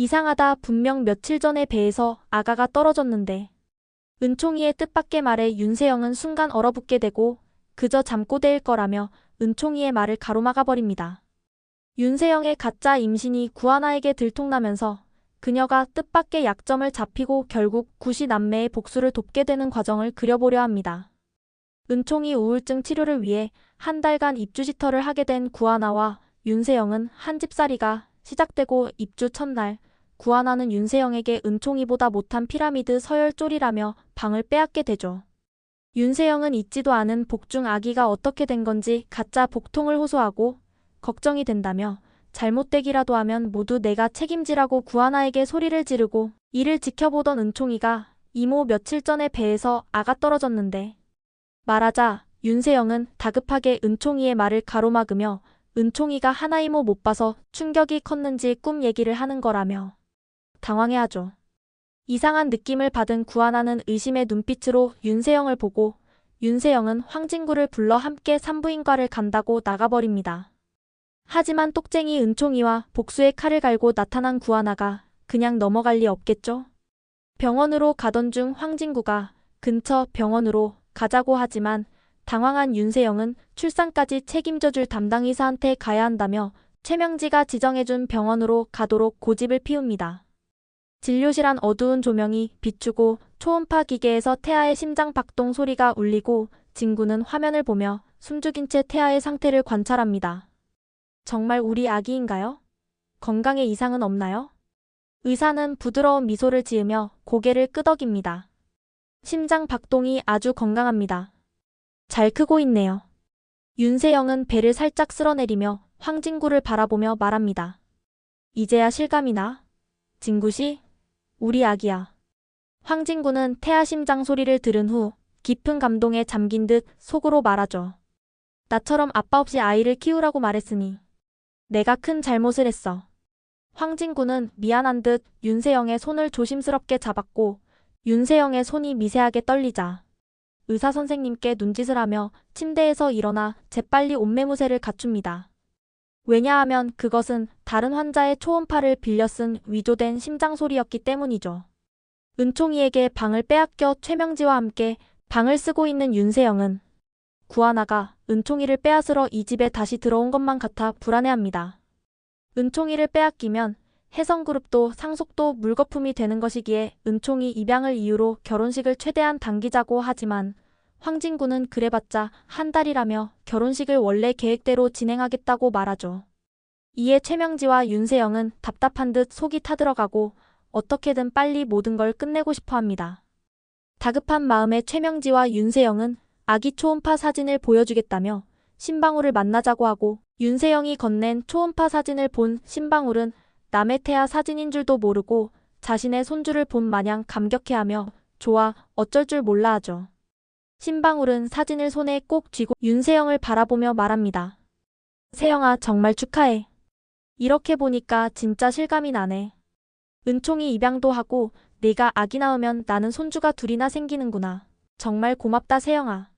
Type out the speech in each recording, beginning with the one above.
이상하다 분명 며칠 전에 배에서 아가가 떨어졌는데. 은총이의 뜻밖의 말에 윤세영은 순간 얼어붙게 되고 그저 잠꼬대일 거라며 은총이의 말을 가로막아 버립니다. 윤세영의 가짜 임신이 구하나에게 들통나면서 그녀가 뜻밖의 약점을 잡히고 결국 구시 남매의 복수를 돕게 되는 과정을 그려보려 합니다. 은총이 우울증 치료를 위해 한 달간 입주지터를 하게 된 구하나와 윤세영은 한 집살이가 시작되고 입주 첫날 구하나는 윤세영에게 은총이보다 못한 피라미드 서열쫄이라며 방을 빼앗게 되죠. 윤세영은 잊지도 않은 복중 아기가 어떻게 된 건지 가짜 복통을 호소하고 걱정이 된다며 잘못되기라도 하면 모두 내가 책임지라고 구하나에게 소리를 지르고 이를 지켜보던 은총이가 이모 며칠 전에 배에서 아가 떨어졌는데 말하자 윤세영은 다급하게 은총이의 말을 가로막으며 은총이가 하나 이모 못 봐서 충격이 컸는지 꿈 얘기를 하는 거라며 당황해하죠. 이상한 느낌을 받은 구하나는 의심의 눈빛으로 윤세영을 보고 윤세영은 황진구를 불러 함께 산부인과를 간다고 나가버립니다. 하지만 똑쟁이 은총이와 복수의 칼을 갈고 나타난 구하나가 그냥 넘어갈 리 없겠죠? 병원으로 가던 중 황진구가 근처 병원으로 가자고 하지만 당황한 윤세영은 출산까지 책임져줄 담당 의사한테 가야 한다며 최명지가 지정해준 병원으로 가도록 고집을 피웁니다. 진료실 안 어두운 조명이 비추고 초음파 기계에서 태아의 심장 박동 소리가 울리고 진구는 화면을 보며 숨죽인 채 태아의 상태를 관찰합니다. 정말 우리 아기인가요? 건강에 이상은 없나요? 의사는 부드러운 미소를 지으며 고개를 끄덕입니다. 심장 박동이 아주 건강합니다. 잘 크고 있네요. 윤세영은 배를 살짝 쓸어내리며 황진구를 바라보며 말합니다. 이제야 실감이 나? 진구 씨? 우리 아기야. 황진구는 태아 심장 소리를 들은 후 깊은 감동에 잠긴 듯 속으로 말하죠. 나처럼 아빠 없이 아이를 키우라고 말했으니 내가 큰 잘못을 했어. 황진구는 미안한 듯 윤세영의 손을 조심스럽게 잡았고 윤세영의 손이 미세하게 떨리자 의사 선생님께 눈짓을 하며 침대에서 일어나 재빨리 옷매무새를 갖춥니다. 왜냐하면 그것은 다른 환자의 초음파를 빌려 쓴 위조된 심장 소리였기 때문이죠. 은총이에게 방을 빼앗겨 최명지와 함께 방을 쓰고 있는 윤세영은 구하나가 은총이를 빼앗으러 이 집에 다시 들어온 것만 같아 불안해합니다. 은총이를 빼앗기면 혜성그룹도 상속도 물거품이 되는 것이기에 은총이 입양을 이유로 결혼식을 최대한 당기자고 하지만 황진구는 그래봤자 한 달이라며 결혼식을 원래 계획대로 진행하겠다고 말하죠. 이에 최명지와 윤세영은 답답한 듯 속이 타들어가고 어떻게든 빨리 모든 걸 끝내고 싶어 합니다. 다급한 마음에 최명지와 윤세영은 아기 초음파 사진을 보여주겠다며 신방울을 만나자고 하고 윤세영이 건넨 초음파 사진을 본 신방울은 남의 태아 사진인 줄도 모르고 자신의 손주를 본 마냥 감격해하며 좋아 어쩔 줄 몰라 하죠. 신방울은 사진을 손에 꼭 쥐고 윤세영을 바라보며 말합니다. 세영아 정말 축하해. 이렇게 보니까 진짜 실감이 나네. 은총이 입양도 하고 네가 아기 낳으면 나는 손주가 둘이나 생기는구나. 정말 고맙다 세영아.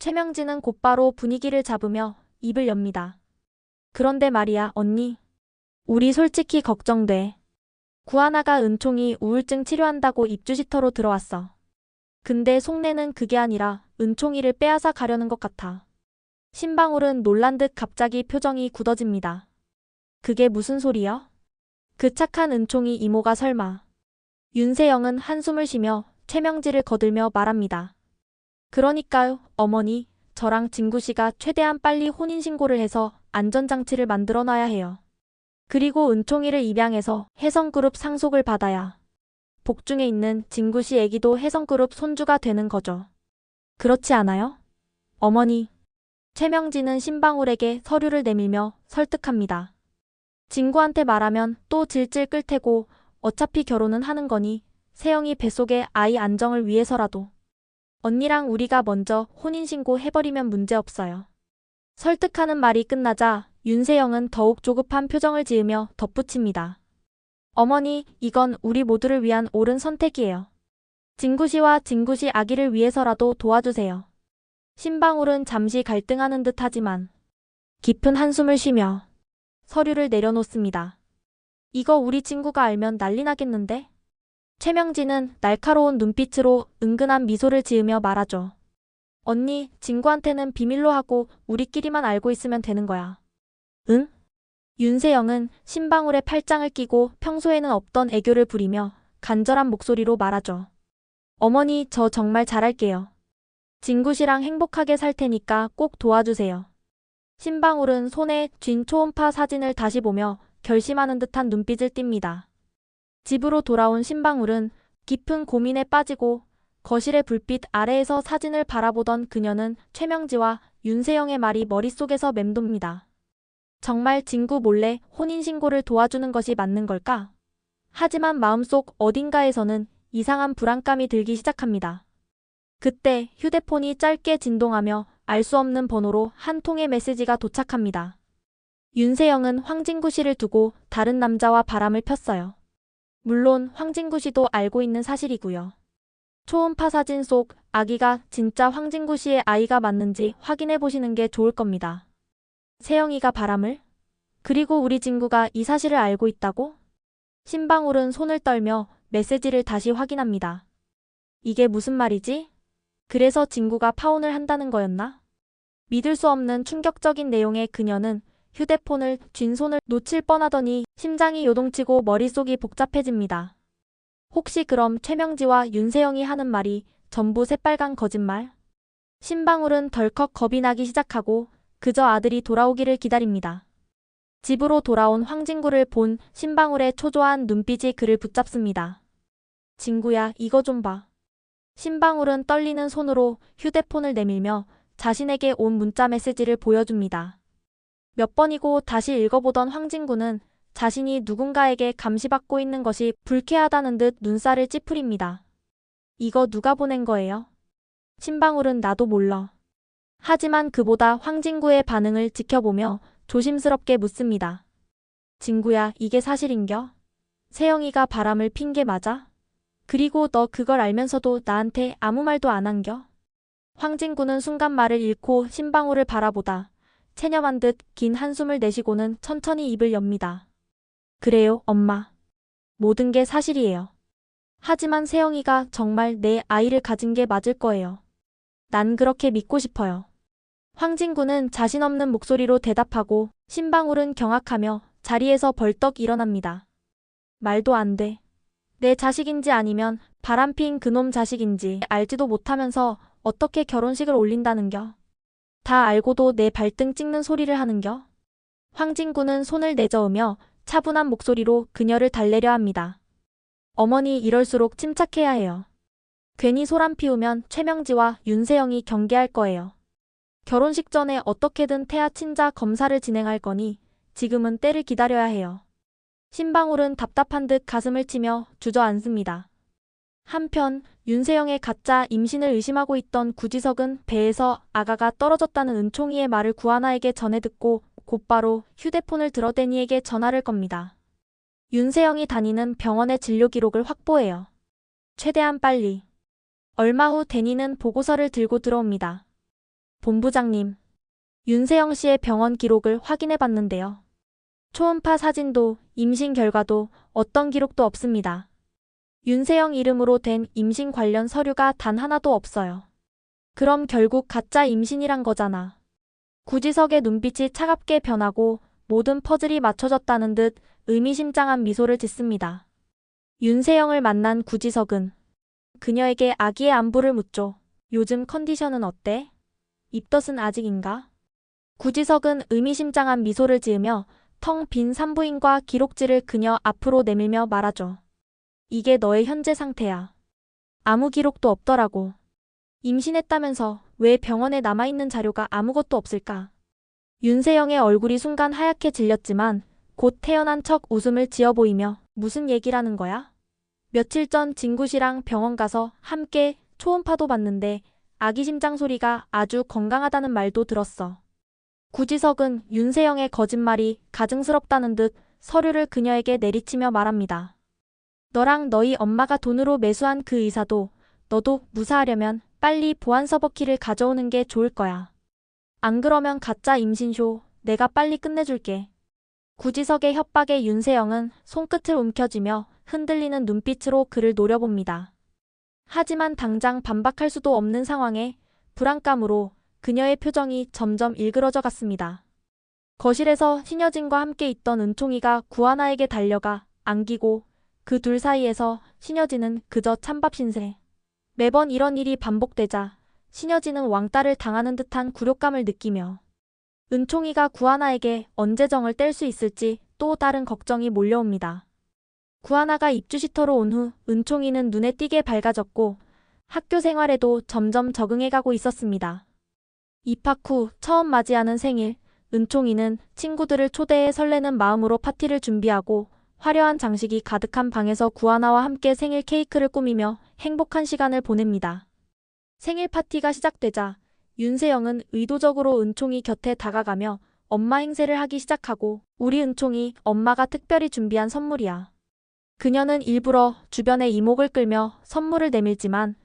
최명진은 곧바로 분위기를 잡으며 입을 엽니다. 그런데 말이야 언니. 우리 솔직히 걱정돼. 구하나가 은총이 우울증 치료한다고 입주시터로 들어왔어. 근데 속내는 그게 아니라 은총이를 빼앗아 가려는 것 같아. 신방울은 놀란 듯 갑자기 표정이 굳어집니다. 그게 무슨 소리야? 그 착한 은총이 이모가 설마. 윤세영은 한숨을 쉬며 최명지를 거들며 말합니다. 그러니까요, 어머니. 저랑 진구 씨가 최대한 빨리 혼인신고를 해서 안전장치를 만들어 놔야 해요. 그리고 은총이를 입양해서 혜성그룹 상속을 받아야 복중에 있는 진구 씨 애기도 혜성그룹 손주가 되는 거죠. 그렇지 않아요? 어머니. 최명진은 신방울에게 서류를 내밀며 설득합니다. 진구한테 말하면 또 질질 끌 테고 어차피 결혼은 하는 거니 세영이 뱃속의 아이 안정을 위해서라도 언니랑 우리가 먼저 혼인신고 해버리면 문제없어요. 설득하는 말이 끝나자 윤세영은 더욱 조급한 표정을 지으며 덧붙입니다. 어머니, 이건 우리 모두를 위한 옳은 선택이에요. 진구씨와 진구씨 아기를 위해서라도 도와주세요. 신방울은 잠시 갈등하는 듯 하지만 깊은 한숨을 쉬며 서류를 내려놓습니다. 이거 우리 친구가 알면 난리 나겠는데? 최명진은 날카로운 눈빛으로 은근한 미소를 지으며 말하죠. 언니, 진구한테는 비밀로 하고 우리끼리만 알고 있으면 되는 거야. 응? 윤세영은 신방울에 팔짱을 끼고 평소에는 없던 애교를 부리며 간절한 목소리로 말하죠. 어머니, 저 정말 잘할게요. 진구 씨랑 행복하게 살 테니까 꼭 도와주세요. 신방울은 손에 쥔 초음파 사진을 다시 보며 결심하는 듯한 눈빛을 띱니다. 집으로 돌아온 신방울은 깊은 고민에 빠지고 거실의 불빛 아래에서 사진을 바라보던 그녀는 최명지와 윤세영의 말이 머릿속에서 맴돕니다. 정말 진구 몰래 혼인신고를 도와주는 것이 맞는 걸까? 하지만 마음속 어딘가에서는 이상한 불안감이 들기 시작합니다. 그때 휴대폰이 짧게 진동하며 알 수 없는 번호로 한 통의 메시지가 도착합니다. 윤세영은 황진구 씨를 두고 다른 남자와 바람을 폈어요. 물론 황진구 씨도 알고 있는 사실이고요. 초음파 사진 속 아기가 진짜 황진구 씨의 아이가 맞는지 확인해 보시는 게 좋을 겁니다. 세영이가 바람을? 그리고 우리 친구가 이 사실을 알고 있다고? 신방울은 손을 떨며 메시지를 다시 확인합니다. 이게 무슨 말이지? 그래서 진구가 파혼을 한다는 거였나? 믿을 수 없는 충격적인 내용의 그녀는 휴대폰을 쥔 손을 놓칠 뻔하더니 심장이 요동치고 머릿속이 복잡해집니다. 혹시 그럼 최명지와 윤세영이 하는 말이 전부 새빨간 거짓말? 신방울은 덜컥 겁이 나기 시작하고 그저 아들이 돌아오기를 기다립니다. 집으로 돌아온 황진구를 본 신방울의 초조한 눈빛이 그를 붙잡습니다. 진구야, 이거 좀 봐. 신방울은 떨리는 손으로 휴대폰을 내밀며 자신에게 온 문자 메시지를 보여줍니다. 몇 번이고 다시 읽어보던 황진구는 자신이 누군가에게 감시받고 있는 것이 불쾌하다는 듯 눈살을 찌푸립니다. 이거 누가 보낸 거예요? 신방울은 나도 몰라. 하지만 그보다 황진구의 반응을 지켜보며 조심스럽게 묻습니다. 진구야, 이게 사실인겨? 세영이가 바람을 핀 게 맞아? 그리고 너 그걸 알면서도 나한테 아무 말도 안 한겨? 황진구는 순간 말을 잃고 신방울을 바라보다 체념한 듯 긴 한숨을 내쉬고는 천천히 입을 엽니다. 그래요, 엄마. 모든 게 사실이에요. 하지만 세영이가 정말 내 아이를 가진 게 맞을 거예요. 난 그렇게 믿고 싶어요. 황진구는 자신 없는 목소리로 대답하고 신방울은 경악하며 자리에서 벌떡 일어납니다. 말도 안 돼. 내 자식인지 아니면 바람핀 그놈 자식인지 알지도 못하면서 어떻게 결혼식을 올린다는겨? 다 알고도 내 발등 찍는 소리를 하는겨? 황진구는 손을 내저으며 차분한 목소리로 그녀를 달래려 합니다. 어머니 이럴수록 침착해야 해요. 괜히 소란 피우면 최명지와 윤세영이 경계할 거예요. 결혼식 전에 어떻게든 태아 친자 검사를 진행할 거니 지금은 때를 기다려야 해요. 신방울은 답답한 듯 가슴을 치며 주저앉습니다. 한편 윤세영의 가짜 임신을 의심하고 있던 구지석은 배에서 아가가 떨어졌다는 은총이의 말을 구하나에게 전해 듣고 곧바로 휴대폰을 들어 데니에게 전화를 겁니다. 윤세영이 다니는 병원의 진료 기록을 확보해요. 최대한 빨리. 얼마 후 데니는 보고서를 들고 들어옵니다. 본부장님, 윤세영 씨의 병원 기록을 확인해 봤는데요. 초음파 사진도 임신 결과도 어떤 기록도 없습니다. 윤세영 이름으로 된 임신 관련 서류가 단 하나도 없어요. 그럼 결국 가짜 임신이란 거잖아. 구지석의 눈빛이 차갑게 변하고 모든 퍼즐이 맞춰졌다는 듯 의미심장한 미소를 짓습니다. 윤세영을 만난 구지석은 그녀에게 아기의 안부를 묻죠. 요즘 컨디션은 어때? 입덧은 아직인가? 구지석은 의미심장한 미소를 지으며 텅 빈 산부인과 기록지를 그녀 앞으로 내밀며 말하죠. 이게 너의 현재 상태야. 아무 기록도 없더라고. 임신했다면서 왜 병원에 남아있는 자료가 아무것도 없을까? 윤세영의 얼굴이 순간 하얗게 질렸지만 곧 태어난 척 웃음을 지어 보이며 무슨 얘기라는 거야? 며칠 전 진구 씨랑 병원 가서 함께 초음파도 봤는데 아기 심장 소리가 아주 건강하다는 말도 들었어. 구지석은 윤세영의 거짓말이 가증스럽다는 듯 서류를 그녀에게 내리치며 말합니다. 너랑 너희 엄마가 돈으로 매수한 그 의사도 너도 무사하려면 빨리 보안서버 키를 가져오는 게 좋을 거야. 안 그러면 가짜 임신쇼 내가 빨리 끝내줄게. 구지석의 협박에 윤세영은 손끝을 움켜쥐며 흔들리는 눈빛으로 그를 노려봅니다. 하지만 당장 반박할 수도 없는 상황에 불안감으로 그녀의 표정이 점점 일그러져 갔습니다. 거실에서 신여진과 함께 있던 은총이가 구하나에게 달려가 안기고 그 둘 사이에서 신여진은 그저 찬밥 신세. 매번 이런 일이 반복되자 신여진은 왕따를 당하는 듯한 굴욕감을 느끼며 은총이가 구하나에게 언제 정을 뗄 수 있을지 또 다른 걱정이 몰려옵니다. 구하나가 입주시터로 온 후 은총이는 눈에 띄게 밝아졌고 학교 생활에도 점점 적응해가고 있었습니다. 입학 후 처음 맞이하는 생일, 은총이는 친구들을 초대해 설레는 마음으로 파티를 준비하고 화려한 장식이 가득한 방에서 구하나와 함께 생일 케이크를 꾸미며 행복한 시간을 보냅니다. 생일 파티가 시작되자 윤세영은 의도적으로 은총이 곁에 다가가며 엄마 행세를 하기 시작하고 우리 은총이 엄마가 특별히 준비한 선물이야. 그녀는 일부러 주변의 이목을 끌며 선물을 내밀지만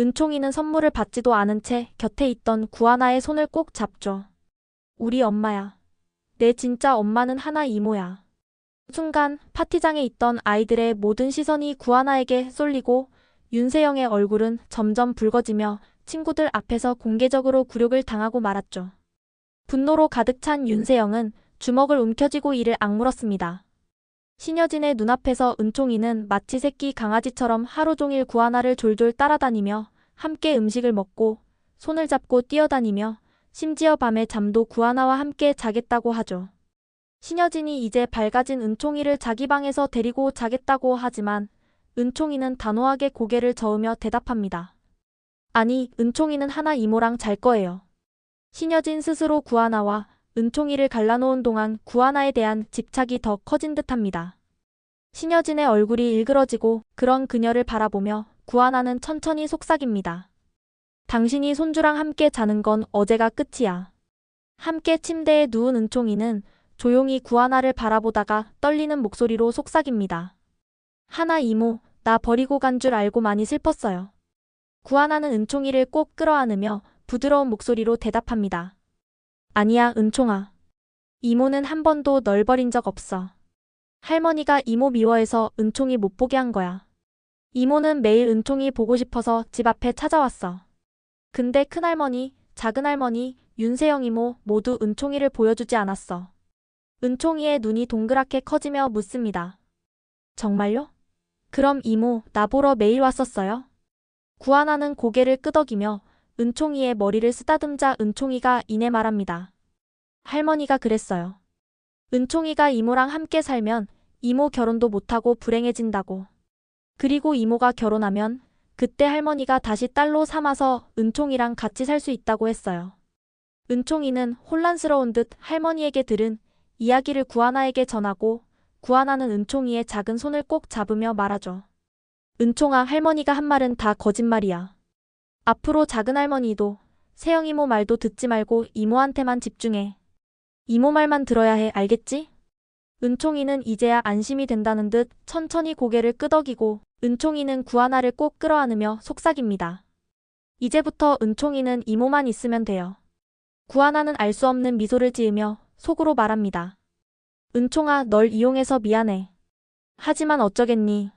은총이는 선물을 받지도 않은 채 곁에 있던 구하나의 손을 꼭 잡죠. 우리 엄마야. 내 진짜 엄마는 하나 이모야. 순간 파티장에 있던 아이들의 모든 시선이 구하나에게 쏠리고 윤세영의 얼굴은 점점 붉어지며 친구들 앞에서 공개적으로 굴욕을 당하고 말았죠. 분노로 가득 찬 윤세영은 주먹을 움켜쥐고 이를 악물었습니다. 신여진의 눈앞에서 은총이는 마치 새끼 강아지처럼 하루 종일 구하나를 졸졸 따라다니며 함께 음식을 먹고 손을 잡고 뛰어다니며 심지어 밤에 잠도 구하나와 함께 자겠다고 하죠. 신여진이 이제 밝아진 은총이를 자기 방에서 데리고 자겠다고 하지만 은총이는 단호하게 고개를 저으며 대답합니다. 아니, 은총이는 하나 이모랑 잘 거예요. 신여진 스스로 구하나와 은총이를 갈라놓은 동안 구하나에 대한 집착이 더 커진 듯합니다. 신여진의 얼굴이 일그러지고 그런 그녀를 바라보며 구하나는 천천히 속삭입니다. 당신이 손주랑 함께 자는 건 어제가 끝이야. 함께 침대에 누운 은총이는 조용히 구하나를 바라보다가 떨리는 목소리로 속삭입니다. 하나 이모, 나 버리고 간 줄 알고 많이 슬펐어요. 구하나는 은총이를 꼭 끌어안으며 부드러운 목소리로 대답합니다. 아니야, 은총아. 이모는 한 번도 널 버린 적 없어. 할머니가 이모 미워해서 은총이 못 보게 한 거야. 이모는 매일 은총이 보고 싶어서 집 앞에 찾아왔어. 근데 큰할머니, 작은할머니, 윤세영 이모 모두 은총이를 보여주지 않았어. 은총이의 눈이 동그랗게 커지며 묻습니다. 정말요? 그럼 이모, 나 보러 매일 왔었어요? 구하나는 고개를 끄덕이며 은총이의 머리를 쓰다듬자 은총이가 이내 말합니다. 할머니가 그랬어요. 은총이가 이모랑 함께 살면 이모 결혼도 못하고 불행해진다고. 그리고 이모가 결혼하면 그때 할머니가 다시 딸로 삼아서 은총이랑 같이 살 수 있다고 했어요. 은총이는 혼란스러운 듯 할머니에게 들은 이야기를 구하나에게 전하고 구하나는 은총이의 작은 손을 꼭 잡으며 말하죠. 은총아 할머니가 한 말은 다 거짓말이야. 앞으로 작은 할머니도 세영 이모 말도 듣지 말고 이모한테만 집중해. 이모 말만 들어야 해 알겠지? 은총이는 이제야 안심이 된다는 듯 천천히 고개를 끄덕이고 은총이는 구하나를 꼭 끌어안으며 속삭입니다. 이제부터 은총이는 이모만 있으면 돼요. 구하나는 알 수 없는 미소를 지으며 속으로 말합니다. 은총아 널 이용해서 미안해. 하지만 어쩌겠니.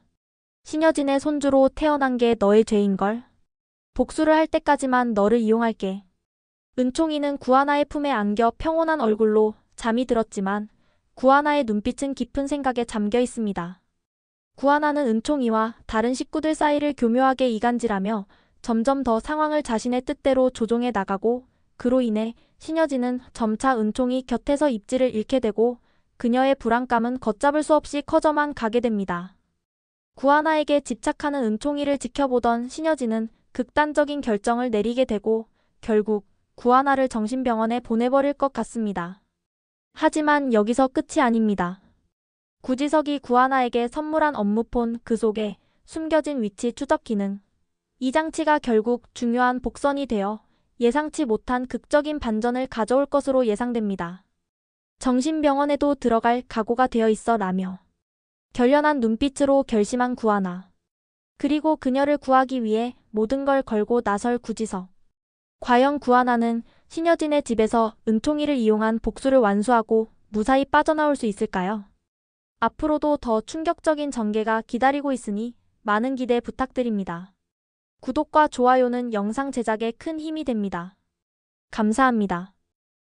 신여진의 손주로 태어난 게 너의 죄인걸. 복수를 할 때까지만 너를 이용할게. 은총이는 구하나의 품에 안겨 평온한 얼굴로 잠이 들었지만 구하나의 눈빛은 깊은 생각에 잠겨 있습니다. 구하나는 은총이와 다른 식구들 사이를 교묘하게 이간질하며 점점 더 상황을 자신의 뜻대로 조종해 나가고 그로 인해 신여진은 점차 은총이 곁에서 입지를 잃게 되고 그녀의 불안감은 걷잡을 수 없이 커져만 가게 됩니다. 구하나에게 집착하는 은총이를 지켜보던 신여진은 극단적인 결정을 내리게 되고 결국 구하나를 정신병원에 보내버릴 것 같습니다. 하지만 여기서 끝이 아닙니다. 구지석이 구하나에게 선물한 업무폰 그 속에 숨겨진 위치 추적 기능. 이 장치가 결국 중요한 복선이 되어 예상치 못한 극적인 반전을 가져올 것으로 예상됩니다. 정신병원에도 들어갈 각오가 되어 있어 라며 결연한 눈빛으로 결심한 구하나. 그리고 그녀를 구하기 위해 모든 걸 걸고 나설 구지석. 과연 구하나는 신여진의 집에서 은총이를 이용한 복수를 완수하고 무사히 빠져나올 수 있을까요? 앞으로도 더 충격적인 전개가 기다리고 있으니 많은 기대 부탁드립니다. 구독과 좋아요는 영상 제작에 큰 힘이 됩니다. 감사합니다.